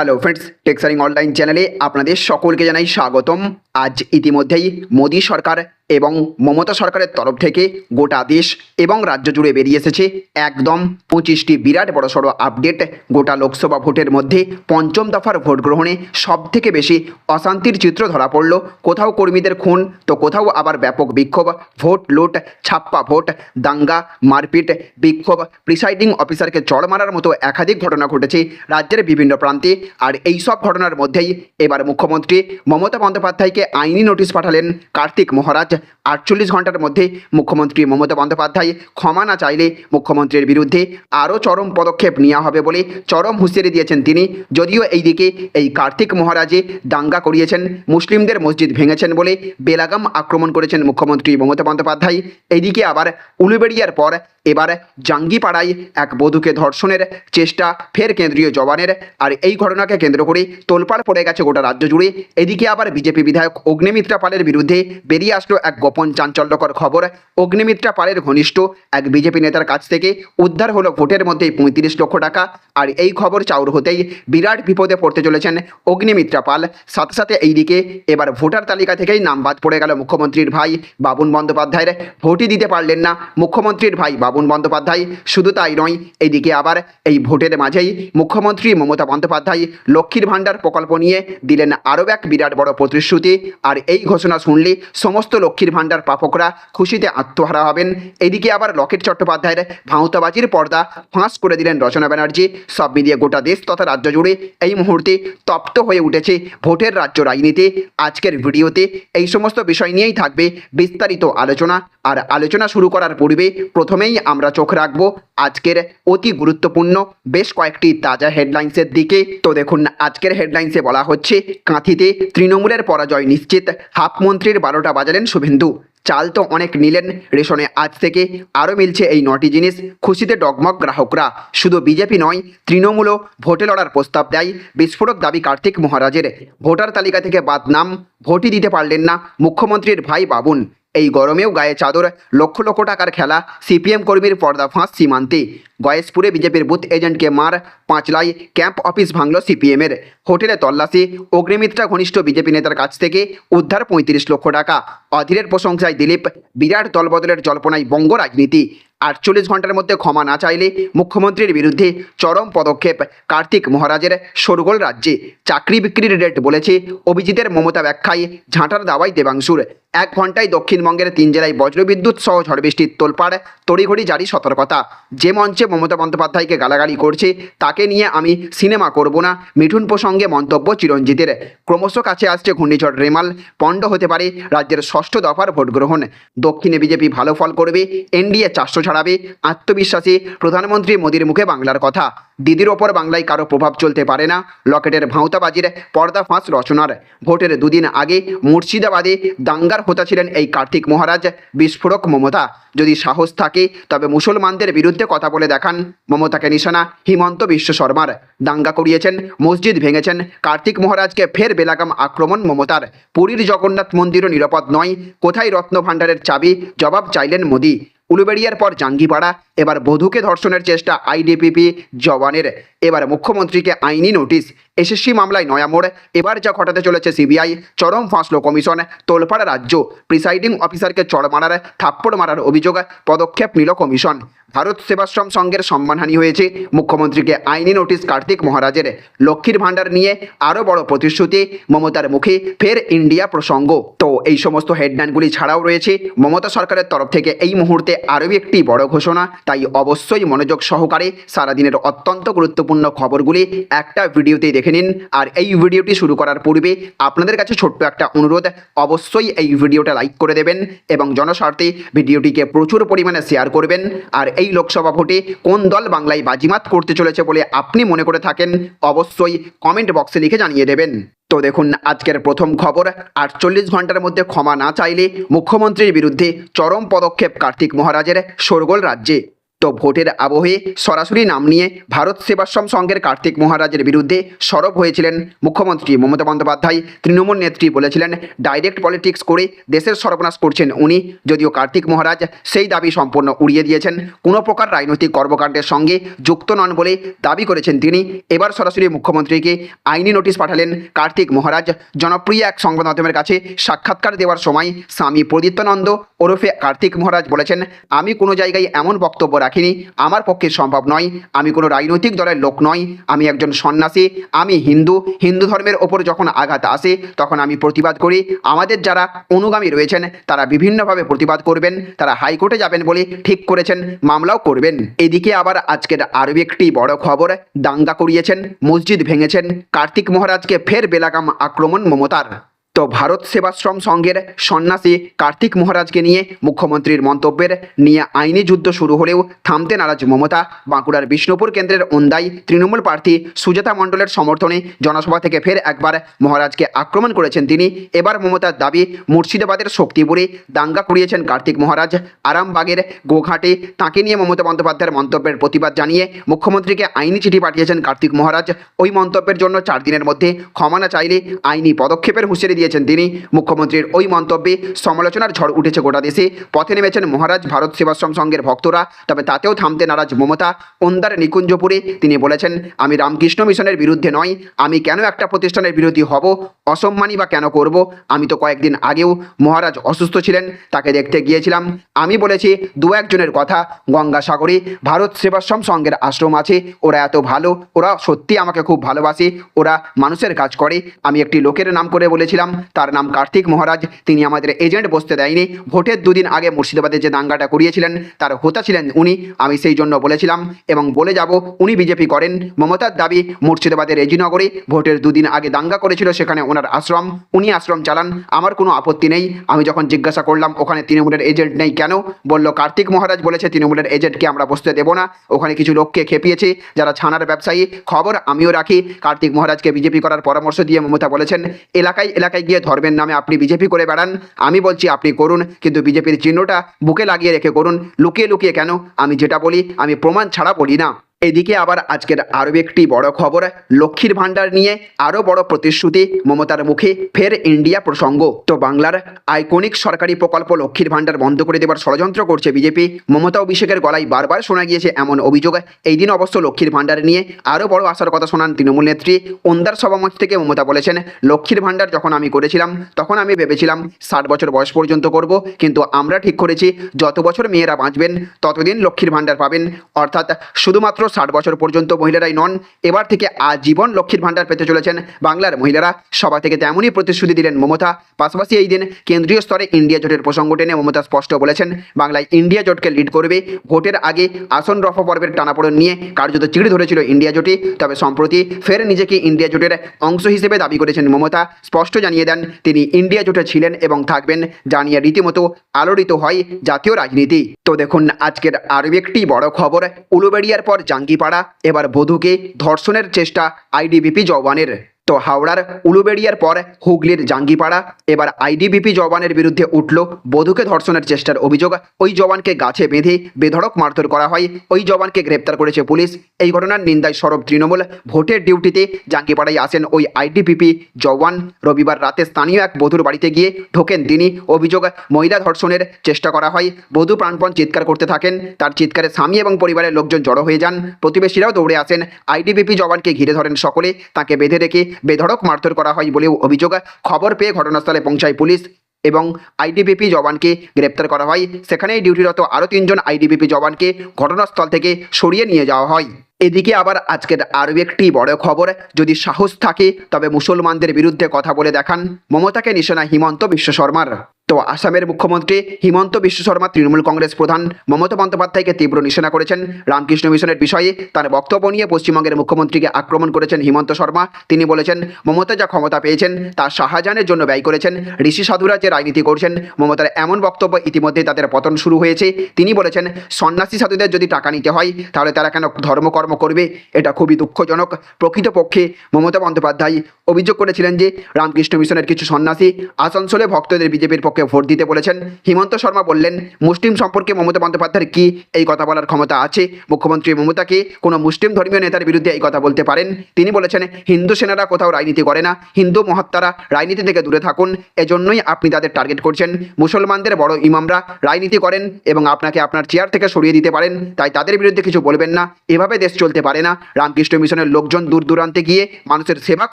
Hello friends টেক্সারিং online চ্যানেলে আপনাদের সকলকে জানাই স্বাগতম। আজ ইতিমধ্যেই মোদী সরকার এবং মমতা সরকারের তরফ থেকে গোটা দেশ এবং রাজ্য জুড়ে বেরিয়ে এসেছে একদম পঁচিশটি বিরাট বড়সড় আপডেট গোটা লোকসভা ভোটের মধ্যে পঞ্চম দফার ভোট গ্রহণে সব থেকে বেশি অশান্তির চিত্র ধরা পড়ল। কোথাও কর্মীদের খুন, তো কোথাও আবার ব্যাপক বিক্ষোভ, ভোট লুট, ছাপ্পা ভোট, দাঙ্গা, মারপিট, বিক্ষোভ প্রিসাইডিং অফিসারকে চড় মারার মতো একাধিক ঘটনা ঘটেছে রাজ্যের বিভিন্ন প্রান্তে। আর এই সব ঘটনার মধ্যেই এবার মুখ্যমন্ত্রী মমতা বন্দ্যোপাধ্যায়কে আইনি নোটিশ পাঠালেন কার্তিক মহারাজ। আটচল্লিশ ঘণ্টার মধ্যে মুখ্যমন্ত্রী মমতা বন্দ্যোপাধ্যায় ক্ষমা না চাইলে মুখ্যমন্ত্রীর বিরুদ্ধে আরও চরম পদক্ষেপ নেওয়া হবে বলে চরম হুঁশিয়ারি দিয়েছেন তিনি। যদিও এইদিকে এই কার্তিক মহারাজে দাঙ্গা করিয়েছেন, মুসলিমদের মসজিদ ভেঙেছেন বলে বেলাগাম আক্রমণ করেছেন মুখ্যমন্ত্রী মমতা বন্দ্যোপাধ্যায়। এইদিকে আবার উলুবেড়িয়ার পর এবার জাঙ্গিপাড়ায় এক বধূকে ধর্ষণের চেষ্টা, ফের কেন্দ্রীয় জওয়ানের। আর এই ঘটনাকে কেন্দ্র করে তোলপাড় পড়ে গেছে গোটা রাজ্য জুড়ে। এদিকে আবার বিজেপি বিধায়ক অগ্নিমিত্রা পালের বিরুদ্ধে বেরিয়ে আসলো এক গোপন চাঞ্চল্যকর খবর, অগ্নিমিত্রা পালের ঘনিষ্ঠ এক বিজেপি নেতার কাছ থেকে উদ্ধার হলো ভোটের মধ্যেই পঁয়ত্রিশ লক্ষ টাকা। আর এই খবর চাউর হতেই বিরাট বিপদে পড়তে চলেছেন অগ্নিমিত্রা পাল। সাথে সাথে এইদিকে এবার ভোটার তালিকা থেকেই নাম বাদ পড়ে গেল মুখ্যমন্ত্রীর ভাই বাবুন বন্দ্যোপাধ্যায়ের। ভোটই দিতে পারলেন না মুখ্যমন্ত্রীর ভাই বাবুন বন্দ্যোপাধ্যায়, শুধু তাই নয়, এইদিকে আবার এই ভোটের মাঝেই মুখ্যমন্ত্রী মমতা বন্দ্যোপাধ্যায় লক্ষ্মীর ভাণ্ডার প্রকল্প নিয়ে দিলেন আরও এক বিরাট বড় প্রতিশ্রুতি। আর এই ঘোষণা শুনলে সমস্ত লক্ষ্মীর ভাণ্ডার প্রাপকরা খুশিতে আত্মহারা হবেন। এদিকে আবার লকেট চট্টোপাধ্যায়ের ভাঁওতাবাজির পর্দা ফাঁস করে দিলেন রচনা ব্যানার্জি। সব মিলিয়ে গোটা দেশ তথা রাজ্য জুড়ে এই মুহূর্তে তপ্ত হয়ে উঠেছে ভোটের রাজ্য রাজনীতি। আজকের ভিডিওতে এই সমস্ত বিষয় নিয়েই থাকবে বিস্তারিত আলোচনা। আর আলোচনা শুরু করার পূর্বে প্রথমেই আমরা চোখ রাখব আজকের অতি গুরুত্বপূর্ণ, বেশ কয়েকটি তাজা হেডলাইন্সের দিকে। তো দেখুন, আজকের হেডলাইন্সে বলা হচ্ছে, কাঁথিতে তৃণমূলের পরাজয় নিশ্চিত। হাফ মন্ত্রীর বারোটা বাজালেন শুভেন্দু চাল তো অনেক নিলেন রেশনে। আজ থেকে আরও মিলছে এই নটি জিনিস। খুশিতে ডগমগ গ্রাহকরা। শুধু বিজেপি নয়, তৃণমূলও ভোটে লড়ার প্রস্তাব দেয় বিস্ফোরক দাবি কার্তিক মহারাজের। ভোটার তালিকা থেকে বাদ নাম ভোটই দিতে পারলেন না মুখ্যমন্ত্রীর ভাই বাবুন। এই গরমেও গায়ে চাদর, লক্ষ লক্ষ টাকার খেলা, সিপিএম কর্মীর পর্দা ফাঁস সীমান্তে। গয়েশপুরে বিজেপির বুথ এজেন্টকে মার, পাঁচলাই ক্যাম্প অফিস ভাঙল সিপিএমের। হোটেলে তল্লাশি, অগ্নিমিত্রা ঘনিষ্ঠ বিজেপি নেতার কাছ থেকে উদ্ধার পঁয়ত্রিশ লক্ষ টাকা। অধীরের প্রশংসায় দিলীপ, বিরাট দলবদলের জল্পনায় বঙ্গ রাজনীতি। আটচল্লিশ ঘণ্টার মধ্যে ক্ষমা না চাইলে মুখ্যমন্ত্রীর বিরুদ্ধে চরম পদক্ষেপ। কার্তিক মহারাজের সরগোল রাজ্যে। চাকরি বিক্রির রেট বলেছে অভিজিতের মমতা ব্যাখ্যায় ঝাঁটার দাওয়াই দেবাংশুর। এক ঘন্টায় দক্ষিণবঙ্গের তিন জেলায় বজ্রবিদ্যুৎ সহ ঝড় বৃষ্টির তোলপাড়, তড়িঘড়ি জারি সতর্কতা। যে মঞ্চে মমতা বন্দ্যোপাধ্যায়কে গালাগালি করছে, তাকে নিয়ে আমি সিনেমা করব না, মিঠুন প্রসঙ্গে মন্তব্য চিরঞ্জিতের। ক্রমশ কাছে আসছে ঘূর্ণিঝড় রেমাল, পণ্ড হতে পারে রাজ্যের ষষ্ঠ দফার ভোট গ্রহণ। দক্ষিণে বিজেপি ভালো ফল করবে, এনডিএ চারশো ছাড়াবে, আত্মবিশ্বাসী প্রধানমন্ত্রী মোদীর মুখে বাংলার কথা। দিদির ওপর বাংলায় কারও প্রভাব চলতে পারে না। লকেটের ভাঁওতাবাজির পর্দা ফাঁস রচনার ভোটের দুদিন আগে মুর্শিদাবাদে দাঙ্গার হোতা ছিলেন এই কার্তিক মহারাজ, বিস্ফোরক মমতা। যদি সাহস থাকে, তবে মুসলমানদের বিরুদ্ধে কথা বলে দেখান। মমতাকে নিশানা হিমন্ত বিশ্ব শর্মার। দাঙ্গা করিয়েছেন, মসজিদ ভেঙেছেন। কার্তিক মহারাজকে ফের বেলাগাম আক্রমণ মমতার। পুরীর জগন্নাথ মন্দিরও নিরাপদ নয়। কোথায় রত্ন ভাণ্ডারের চাবি? জবাব চাইলেন মোদী। উলুবেড়িয়ার পর জাঙ্গিপাড়া এবার বধূকে ধর্ষণের চেষ্টা আইডিপিপি জওয়ানের। এবার মুখ্যমন্ত্রীকে আইনি নোটিশ। এসএসসি মামলায় নয়া মোড়। এবার যা ঘটাতে চলেছে সিবিআই, চরম ফাঁসলো কমিশন, তোলপাড়া রাজ্য। প্রিসাইডিং অফিসারকে চড় মারার, থাপ্পড় মারার অভিযোগ, পদক্ষেপ নিল কমিশন। ভারত সেবাশ্রম সংঘের সম্মানহানি হয়েছে। মুখ্যমন্ত্রীকে আইনি নোটিশ কার্তিক মহারাজের। লক্ষ্মীর ভাণ্ডার নিয়ে আরও বড় প্রতিশ্রুতি, মমতার মুখে ফের ইন্ডিয়া প্রসঙ্গ। তো এই সমস্ত হেডলাইনগুলি ছাড়াও রয়েছে। মমতা সরকারের তরফ থেকে এই মুহূর্তে আরও একটি বড় ঘোষণা। তাই অবশ্যই মনোযোগ সহকারে সারাদিনের অত্যন্ত গুরুত্বপূর্ণ খবরগুলি একটা ভিডিওতেই দেখে নিন। আর এই ভিডিওটি শুরু করার পূর্বে আপনাদের কাছে ছোট্ট একটা অনুরোধ, অবশ্যই এই ভিডিওটা লাইক করে দেবেন এবং জনস্বার্থে ভিডিওটিকে প্রচুর পরিমাণে শেয়ার করবেন। আর এই লোকসভা ভোটে কোন দল বাংলায় বাজিমাত করতে চলেছে বলে আপনি মনে করে থাকেন, অবশ্যই কমেন্ট বক্সে লিখে জানিয়ে দেবেন। তো দেখুন, আজকের প্রথম খবর, আটচল্লিশ ঘণ্টার মধ্যে ক্ষমা না চাইলে মুখ্যমন্ত্রীর বিরুদ্ধে চরম পদক্ষেপ কার্তিক মহারাজের শোরগোল রাজ্যে। তো ভোটের আবহে সরাসরি নাম নিয়ে ভারত সেবাশ্রম সংঘের কার্তিক মহারাজের বিরুদ্ধে সরব হয়েছিলেন মুখ্যমন্ত্রী মমতা বন্দ্যোপাধ্যায়। তৃণমূল নেত্রী বলেছিলেন, ডাইরেক্ট পলিটিক্স করে দেশের সর্বনাশ করছেন উনি। যদিও কার্তিক মহারাজ সেই দাবি সম্পূর্ণ উড়িয়ে দিয়েছেন। কোনো প্রকার রাজনৈতিক কর্মকাণ্ডের সঙ্গে যুক্ত নন বলে দাবি করেছেন তিনি। এবার সরাসরি মুখ্যমন্ত্রীকে আইনি নোটিশ পাঠালেন কার্তিক মহারাজ। জনপ্রিয় এক সংবাদ মাধ্যমের কাছে সাক্ষাৎকার দেওয়ার সময় স্বামী প্রদীপ্তানন্দ ওরফে কার্তিক মহারাজ বলেছেন, আমি কোনো জায়গায় এমন বক্তব্য রাখিনি, আমার পক্ষে সম্ভব নয়। আমি কোনো রাজনৈতিক দলের লোক নই। আমি একজন সন্ন্যাসী। আমি হিন্দু। হিন্দু ধর্মের ওপর যখন আঘাত আসে, তখন আমি প্রতিবাদ করি। আমাদের যারা অনুগামী রয়েছেন, তারা বিভিন্নভাবে প্রতিবাদ করবেন। তারা হাইকোর্টে যাবেন বলে ঠিক করেছেন, মামলাও করবেন। এদিকে আবার আজকের আরও একটি বড় খবর, দাঙ্গা করিয়েছেন মসজিদ ভেঙেছেন। কার্তিক মহারাজকে ফের বেলাগাম আক্রমণ মমতার। তো ভারত সেবাশ্রম সংঘের সন্ন্যাসী কার্তিক মহারাজকে নিয়ে মুখ্যমন্ত্রীর মন্তব্যের নিয়ে আইনি যুদ্ধ শুরু হলেও থামতে নারাজ মমতা। বাঁকুড়ার বিষ্ণুপুর কেন্দ্রের ওন্দাই তৃণমূল প্রার্থী সুজাতা মণ্ডলের সমর্থনে জনসভা থেকে ফের একবার মহারাজকে আক্রমণ করেছেন তিনি। এবার মমতার দাবি, মুর্শিদাবাদের শক্তিপুরে দাঙ্গা করিয়েছেন কার্তিক মহারাজ। আরামবাগের গোঘাটে তাকে নিয়ে মমতা বন্দ্যোপাধ্যায়ের মন্তব্যের প্রতিবাদ জানিয়ে মুখ্যমন্ত্রীকে আইনি চিঠি পাঠিয়েছেন কার্তিক মহারাজ। ওই মন্তব্যের জন্য চার দিনের মধ্যে ক্ষমা না চাইলে আইনি পদক্ষেপের হুঁশিয়ারি দিয়েছেন তিনি। মুখ্যমন্ত্রীর ওই মন্তব্যে সমালোচনার ঝড় উঠেছে গোটা দেশে। পথে নেমেছেন মহারাজ, ভারত সেবাশ্রম সংঘের ভক্তরা। তবে তাতেও থামতে নারাজ মমতা। ওন্দার নিকুঞ্জপুরে তিনি বলেছেন, আমি রামকৃষ্ণ মিশনের বিরুদ্ধে নয়। আমি কেন একটা প্রতিষ্ঠানের বিরোধী হব? অসম্মানী বা কেন করব? আমি তো কয়েকদিন আগেও মহারাজ অসুস্থ ছিলেন। তাকে দেখতে গিয়েছিলাম। আমি বলেছি, দু একজনের কথা। গঙ্গাসাগরে ভারত সেবাশ্রম সংঘের আশ্রম আছে। ওরা এত ভালো। ওরা সত্যি আমাকে খুব ভালোবাসে। ওরা মানুষের কাজ করে। আমি একটি লোকের নাম করে বলেছিলাম। তার নাম কার্তিক মহারাজ। তিনি আমাদের এজেন্ট বসতে দেয়নি। ভোটের দুদিন আগে মুর্শিদাবাদে যে দাঙ্গাটা করিয়েছিলেন, তার হোতা ছিলেন উনি। আমি সেই জন্য বলেছিলাম এবং বলে যাব, উনি বিজেপি করেন। মমতার দাবি, মুর্শিদাবাদের রেজিনগরে ভোটের দুদিন আগে দাঙ্গা করেছিল সেখানে ওনার আশ্রম। উনি আশ্রম চালান, আমার কোনো আপত্তি নেই। আমি যখন জিজ্ঞাসা করলাম, ওখানে তৃণমূলের এজেন্ট নেই কেন? বলল, কার্তিক মহারাজ বলেছে তৃণমূলের এজেন্টকে আমরা বসতে দেবো না। ওখানে কিছু লোককে খেপিয়েছে, যারা ছানার ব্যবসায়ী। খবর আমিও রাখি। কার্তিক মহারাজকে বিজেপি করার পরামর্শ দিয়ে মমতা বলেছেন, এলাকায় এলাকায় গিয়ে ধর্মের নামে আপনি বিজেপি করে বেড়ান। আমি বলছি আপনি করুন, কিন্তু বিজেপির চিহ্নটা বুকে লাগিয়ে রেখে করুন। লুকিয়ে লুকিয়ে কেন? আমি যেটা বলি, আমি প্রমাণ ছাড়া বলি না। এদিকে আবার আজকের আরও একটি বড় খবর, লক্ষ্মীর ভাণ্ডার নিয়ে আরও বড় প্রতিশ্রুতি মমতার মুখে ফের ইন্ডিয়া প্রসঙ্গ। তো বাংলার আইকনিক সরকারি প্রকল্প লক্ষ্মীর ভাণ্ডার বন্ধ করে দেওয়ার ষড়যন্ত্র করছে বিজেপি। মমতা অভিষেকের গলায় বারবার শোনা গিয়েছে এমন অভিযোগ। এই দিন অবশ্য লক্ষ্মীর ভাণ্ডার নিয়ে আরও বড় আসার কথা শোনান তৃণমূল নেত্রী ওন্দার সভামঞ্চ থেকে মমতা বলেছেন, লক্ষ্মীর ভাণ্ডার যখন আমি করেছিলাম, তখন আমি ভেবেছিলাম ষাট বছর বয়স পর্যন্ত করব, কিন্তু আমরা ঠিক করেছি, যত বছর মেয়েরা বাঁচবেন, ততদিন লক্ষ্মীর ভাণ্ডার পাবেন। অর্থাৎ শুধুমাত্র ষাট বছর পর্যন্ত মহিলারাই নন, এবার থেকে আজীবন লক্ষ্মীর ভাণ্ডার পেতে চলেছেন বাংলার মহিলারা। সভা থেকে তেমনই প্রতিশ্রুতি দিলেন মমতা। পাশাপাশি এই দিন কেন্দ্রীয় স্তরে ইন্ডিয়া জোটের প্রসঙ্গ টেনে মমতা স্পষ্ট বলেছেন, বাংলায় ইন্ডিয়া জোটকে লিড করবে। ভোটের আগে আসন রফা পর্বের টানাপোড়েন নিয়ে কার্যত চিড়ি ধরেছিল ইন্ডিয়া জোটে তবে সম্প্রতি ফের নিজেকে ইন্ডিয়া জোটের অংশ হিসেবে দাবি করেছেন মমতা। স্পষ্ট জানিয়ে দেন, তিনি ইন্ডিয়া জোটে ছিলেন এবং থাকবেন, জানিয়ে রীতিমতো আলোড়িত হয় জাতীয় রাজনীতি। তো দেখুন আজকের আরও একটি বড় খবর। উলুবেড়িয়ার পর জাঙ্গিপাড়া এবার বধূকে ধর্ষণের চেষ্টা আইডিবিপি জওয়ানের। তো হাওড়ার উলুবেড়িয়ার পর হুগলির জাঙ্গিপাড়া। এবার আইডিবিপি জওয়ানের বিরুদ্ধে উঠল বধূকে ধর্ষণের চেষ্টার অভিযোগ। ওই জওয়ানকে গাছে বেঁধে বেধড়ক মারধর করা হয়। ওই জওয়ানকে গ্রেপ্তার করেছে পুলিশ। এই ঘটনার নিন্দায় সরব তৃণমূল। ভোটের ডিউটিতে জাঙ্গিপাড়ায় আসেন ওই আইডিপিপি জওয়ান। রবিবার রাতে স্থানীয় এক বধূর বাড়িতে গিয়ে ঢোকেন তিনি। অভিযোগ, মহিলা ধর্ষণের চেষ্টা করা হয়। বধূ প্রাণপণ চিৎকার করতে থাকেন। তার চিৎকারে স্বামী এবং পরিবারের লোকজন জড়ো হয়ে যান। প্রতিবেশীরাও দৌড়ে আসেন। আইডিবিপি জওয়ানকে ঘিরে ধরেন সকলে। তাকে বেঁধে রেখে বেধড়ক মারধর করা হয় বলেও অভিযোগ খবর পেয়ে ঘটনাস্থলে পৌঁছায় পুলিশ এবং আইডিবিপি জওয়ানকে গ্রেপ্তার করা হয়। সেখানেই ডিউটিরত আরও তিনজন আইডিবিপি জওয়ানকে ঘটনাস্থল থেকে সরিয়ে নিয়ে যাওয়া হয়। এদিকে আবার আজকের আরও একটি বড় খবর। যদি সাহস থাকে, তবে মুসলমানদের বিরুদ্ধে কথা বলে দেখান। মমতাকে নিশানা হিমন্ত বিশ্ব শর্মার। তো আসামের মুখ্যমন্ত্রী হিমন্ত বিশ্ব শর্মা, তৃণমূল কংগ্রেস প্রধান মমতা বন্দ্যোপাধ্যায়কে তীব্র নিশানা করেছেন। রামকৃষ্ণ মিশনের বিষয়ে তার বক্তব্য নিয়ে পশ্চিমবঙ্গের মুখ্যমন্ত্রীকে আক্রমণ করেছেন হিমন্ত শর্মা। তিনি বলেছেন, মমতা যা ক্ষমতা পেয়েছেন, তা শাহজাহানের জন্য ব্যয় করেছেন। ঋষি সাধুরা যে রাজনীতি করছেন। মমতার এমন বক্তব্য ইতিমধ্যে তাদের পতন শুরু হয়েছে। তিনি বলেছেন, সন্ন্যাসী সাধুদের যদি টাকা নিতে হয়, তাহলে তারা কেন ধর্মকর্ম করবে, এটা খুবই দুঃখজনক। প্রকৃতপক্ষে মমতা বন্দ্যোপাধ্যায় অভিযোগ করেছিলেন যে, রামকৃষ্ণ মিশনের কিছু সন্ন্যাসী আসানসোলে ভক্তদের বিজেপির পক্ষে ভোট দিতে বলেছেন। হিমন্ত শর্মা বললেন, মুসলিম সম্পর্কে মমতা বন্দ্যোপাধ্যায়ের কি এই কথা বলার ক্ষমতা আছে? মুখ্যমন্ত্রী মমতাকে কোনো মুসলিম ধর্মীয় নেতার বিরুদ্ধে এই কথা বলতে পারেন? তিনি বলেছেন, হিন্দু সেনারা কোথাও রাজনীতি করে না। হিন্দু মহাত্মারা রাজনীতি থেকে দূরে থাকুন। এজন্যই আপনি তাদের টার্গেট করছেন। মুসলমানদের বড় ইমামরা রাজনীতি করেন এবং আপনাকে আপনার চেয়ার থেকে সরিয়ে দিতে পারেন। তাই তাদের বিরুদ্ধে কিছু বলবেন না। এভাবে দেশ চলতে পারে না। রামকৃষ্ণ মিশনের লোকজন দূর দূরান্তে গিয়ে মানুষের সেবা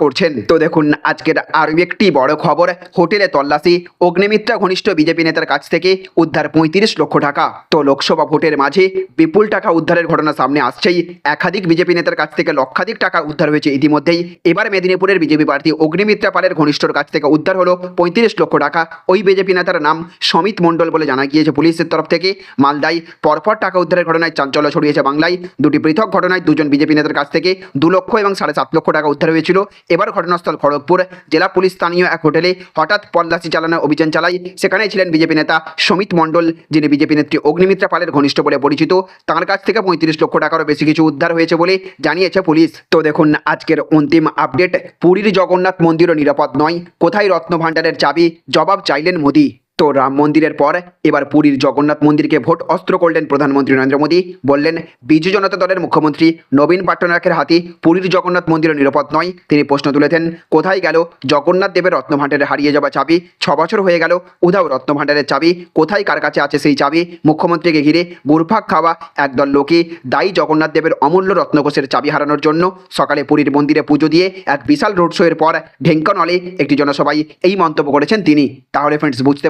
করছেন। তো দেখুন, আজকের আরও একটি বড় খবর, হোটেলে তল্লাশি, অগ্নিমিত্রা ঘনিষ্ঠ বিজেপি নেতার কাছ থেকে উদ্ধার পঁয়ত্রিশ লক্ষ টাকা। তো লোকসভা ভোটের মাঝে বিপুল টাকা উদ্ধারের ঘটনা সামনে আসছেই। একাধিক বিজেপি নেতার কাছ থেকে লক্ষাধিক টাকা উদ্ধার হয়েছে ইতিমধ্যেই। এবার মেদিনীপুরের বিজেপি প্রার্থী অগ্নিমিত্রা পালের ঘনিষ্ঠর কাছ থেকে উদ্ধার হলো পঁয়ত্রিশ লক্ষ টাকা। ওই বিজেপি নেতার নাম সমিত মণ্ডল বলে জানা গিয়েছে পুলিশের তরফ থেকে। মালদায় পরপর টাকা উদ্ধারের ঘটনায় চাঞ্চল্য ছড়িয়েছে বাংলায়। দুটি পৃথক ঘটনায় দুজন বিজেপি নেতার কাছ থেকে দু লক্ষ এবং সাড়ে সাত লক্ষ টাকা উদ্ধার হয়েছিল। এবার ঘটনাস্থল খড়গপুর জেলা পুলিশ স্থানীয় এক হোটেলে হঠাৎ পল্লাশি চালানোর অভিযান চালায়। সেখানে ছিলেন বিজেপি নেতা সমিত মণ্ডল, যিনি বিজেপি নেত্রী অগ্নিমিত্রা পালের ঘনিষ্ঠ বলে পরিচিত। তার কাছ থেকে পঁয়ত্রিশ লক্ষ টাকারও বেশি কিছু উদ্ধার হয়েছে বলে জানিয়েছে পুলিশ। তো দেখুন, আজকের অন্তিম আপডেট, পুরীর জগন্নাথ মন্দিরও নিরাপদ নয়। কোথায় রত্ন ভাণ্ডারের চাবি? জবাব চাইলেন মোদী। তো রাম মন্দিরের পর এবার পুরীর জগন্নাথ মন্দিরকে ভোট অস্ত্র করলেন প্রধানমন্ত্রী নরেন্দ্র মোদী। বললেন, বিজু জনতা দলের মুখ্যমন্ত্রী নবীন পাট্টনায়কের হাতে পুরীর জগন্নাথ মন্দিরও নিরাপদ নয়। তিনি প্রশ্ন তুলেছেন, কোথায় গেল? জগন্নাথ দেবের রত্নভাণ্ডারে হারিয়ে যাওয়া চাবি, ছ বছর হয়ে গেল, উধাও রত্নভাণ্ডারের চাবি, কোথায় কার কাছে আছে সেই চাবি? মুখ্যমন্ত্রীকে ঘিরে বুরফাক খাওয়া একদল লোকে দায়ী জগন্নাথ দেবের অমূল্য রত্নকোষের চাবি হারানোর জন্য সকালে পুরীর মন্দিরে পুজো দিয়ে এক বিশাল রোড শো এর পর ঢেঙ্কানলে একটি জনসভায় এই মন্তব্য করেছেন তিনি। তাহলে ফ্রেন্ডস বুঝতে